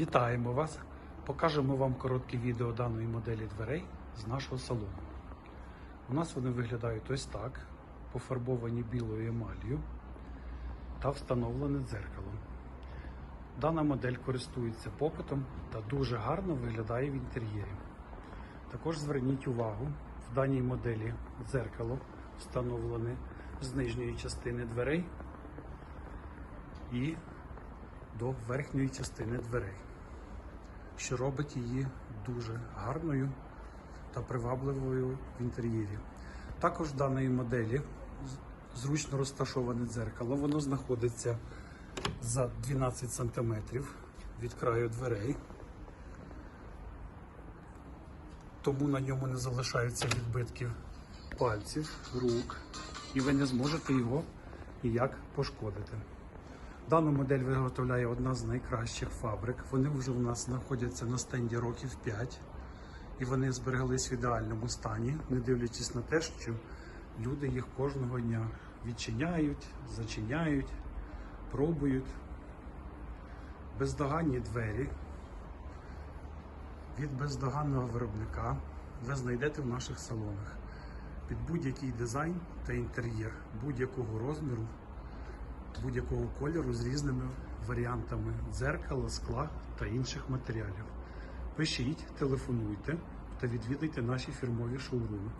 Вітаємо вас! Покажемо вам коротке відео даної моделі дверей з нашого салону. У нас вони виглядають ось так, пофарбовані білою емаллю та встановлене дзеркало. Дана модель користується попитом та дуже гарно виглядає в інтер'єрі. Також зверніть увагу, в даній моделі дзеркало встановлене з нижньої частини дверей і до верхньої частини дверей, що робить її дуже гарною та привабливою в інтер'єрі. Також в даної моделі зручно розташоване дзеркало. Воно знаходиться за 12 см від краю дверей, тому на ньому не залишаються відбитків пальців, рук, і ви не зможете його ніяк пошкодити. Дану модель виготовляє одна з найкращих фабрик. Вони вже у нас знаходяться на стенді років 5 і вони збереглись в ідеальному стані, не дивлячись на те, що люди їх кожного дня відчиняють, зачиняють, пробують. Бездоганні двері від бездоганного виробника ви знайдете в наших салонах під будь-який дизайн та інтер'єр будь-якого розміру будь-якого кольору з різними варіантами дзеркала, скла та інших матеріалів. Пишіть, телефонуйте та відвідайте наші фірмові шоуруми.